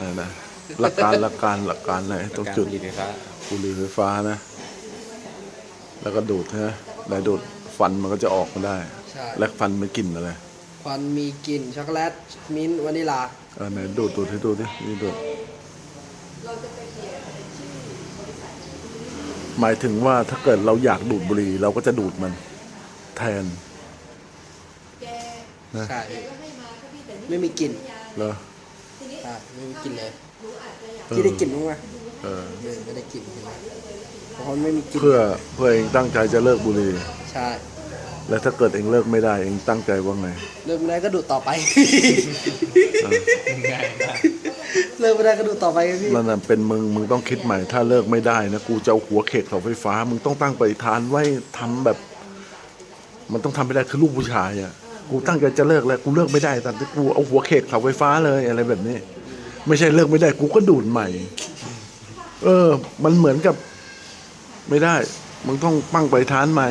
นะนะหลักการหลักการหลักการเลยต้องจุดการผลิตไฟฟ้าบุหรี่ไฟฟ้านะ แล้วก็ดูดนะแล้วดูดฟันมันก็จะออกมาได้ ใช่ และฟันมันกลิ่นอะไรควันมีกลิ่นช็อกโกแลตมิ้นท์วานิลา เออไหนดูดดูดให้ดูดินี่ดูดหมายถึงว่าถ้าเกิดเราอยากดูดบุหรี่เราก็จะดูดมัน แทน นะ ใช่ ไม่มีกลิ่น เหรอ ใช่ไม่มีกลิ่นเลยเออที่ได้กลิ่นมั้างไหมเออไม่ไม่ได้กลิ่นใช่ไหมเพราะมันไม่มีกลิ่นเพื่อเพื่อเองตั้งใจจะเลิกบุหรี่ใช่แล้วถ้าเกิดเองเลิกไม่ได้เองตั้งใจว่าไง เลิกไม่ได้ก็ดูดต่อไป ง่ายมากเลิกไม่ได้ก็ดูดต่อไปครับพี่นั่นน่ะเป็นมึงมึงต้องคิดใหม่ ถ้าเลิกไม่ได้นะกูจะเอาหัวเขกเสาไฟฟ้า มึงต้องตั้งปฏิฐานไว้ทำแบบ มันต้องทำไม่ได้คือลูกผู้ชายอะ กูตั้งใจจะเลิกแล้วกูเลิกไม่ได้แต่กูเอาหัวเขตเสาไฟฟ้าเลยอะไรแบบนี้ ไม่ใช่เลิกไม่ได้ กูก็ดูดใหม่ เออ มันเหมือนกับ ไม่ได้มึงต้องปั้งไปทานใหม่